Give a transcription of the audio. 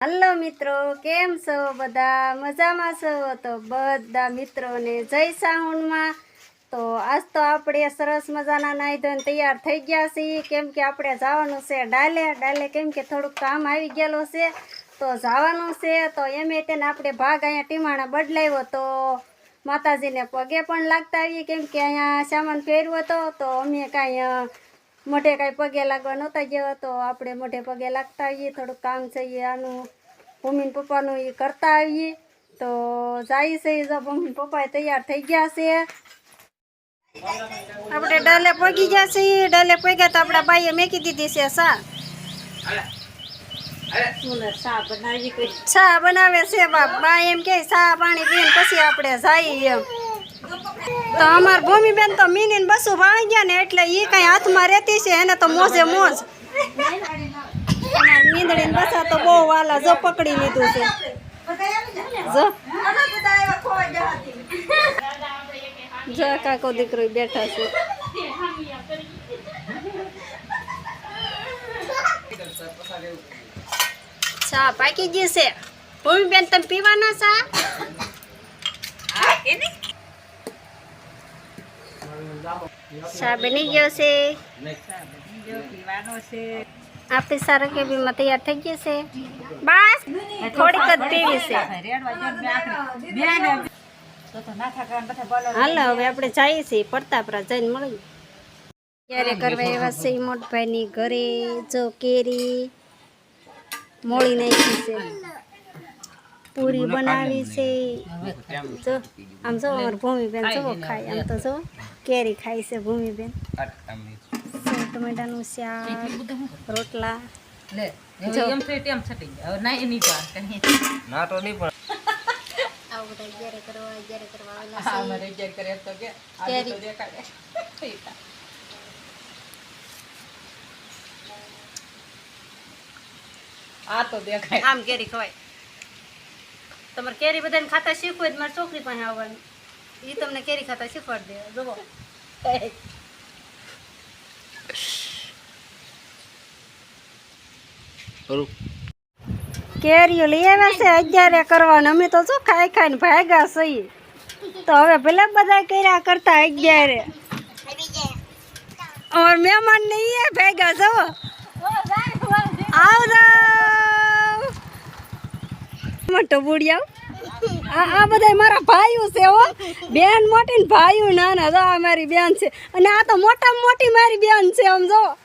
Hello મિત્રો, કેમ છો બધા? મજામાં છો? તો બધા મિત્રોને જય સાહુણમાં તો આજ તો આપણે સરસ મજાના નાહી ધોઈને તૈયાર થઈ ગયા છીએ. કેમ કે આપણે જવાનું છે ડાલે. ડાલે કેમ કે થોડુંક કામ આવી ગયેલું છે. તો જવાનું છે. તો એમ તેને આપણે ભાગ અહીંયા ટીમાણા બદલાવ્યો તો માતાજીને પગે પણ લાગતા આવીએ. કેમ કે અહીંયા સામાન પહેર્યો હતો. તો અમે કાંઈ મોઢે કાંઈ પગે લાગવા નહોતા ગયા તો આપણે મોઢે પગે લાગતા આવીએ થોડુંક કામ છે એ આનું મમ્મીને પપ્પાનું એ કરતા આવીએ. તો જાય છે જો ભૂમિન પપ્પા તૈયાર થઈ ગયા છે. આપણે ડાલે પગી ગયા છે ડાલે પગ્યા તો આપણા બાઈએ મેકી દીધી છે સા. ચા બનાવે છે બાપ બા એમ કે સા પાણી પીને પછી આપણે જઈએ એમ. તો અમાર ભૂમિબેન તો મીની બસું ભાળી ગયા ને એટલે ઈ કઈ હાથમાં રહેતી છે, એને તો મોજે મોજ. મીંદડી બસા તો બહુ વાલા જો પકડી લીધું છે. જો. જો કાકો દીકરો બેઠા છે. ચા પાકી ગઈ છે. ભૂમિબેન, તમે પીવાના ચા? ચા ગયો છે. આપણી સારા કેબીમાં તૈયાર થઈ ગઈ છે? થોડીક જ હાલો, હવે આપણે જઈએ છીએ પડતાપરા જઈને મળીએ. ક્યારે કરવા એવા છે મોટભાઈની ઘરે, જો કેરી, મોળી નાખી છે. પૂરી બનાવી છે જો આમ જો અમાર ભૂમિબેન જો ખાય આમ તો જો કેરી ખાય છે ભૂમિબેન ટમેટાનું શાક રોટલા જો. ના તો નહીં પણ આવું બધા જ્યારે કરવા જ્યારે કરવા આવેલા છે. અમારે અગિયાર કરે તો કે આજે તો દેખાડે આ તો દેખાય આમ કેરી ખવાય તમારે કેરી બધાને ખાતા શીખવું હોય મારી છોકરી પાસે આવવાનું. એ તમને કેરી ખાતા શીખવાડી દે. જુઓ. કેરીઓ લઈ આવ્યા છે અગિયારે કરવાનું. અમે તો શું ખાઈ ખાઈને ભાગ્યા છીએ. તો હવે ભલે બધા કર્યા કરતા અગિયારે. ઓર મહેમાન નહીં એ ભેગા છો આવ જાવ આ આ બધા મારા ભાઈઓ છે હો. બેન મોટી ને ભાઈઓ નાના. જો આ મારી બેન છે. અને આ તો મોટામાં મોટી મારી બેન છે, આમ જો.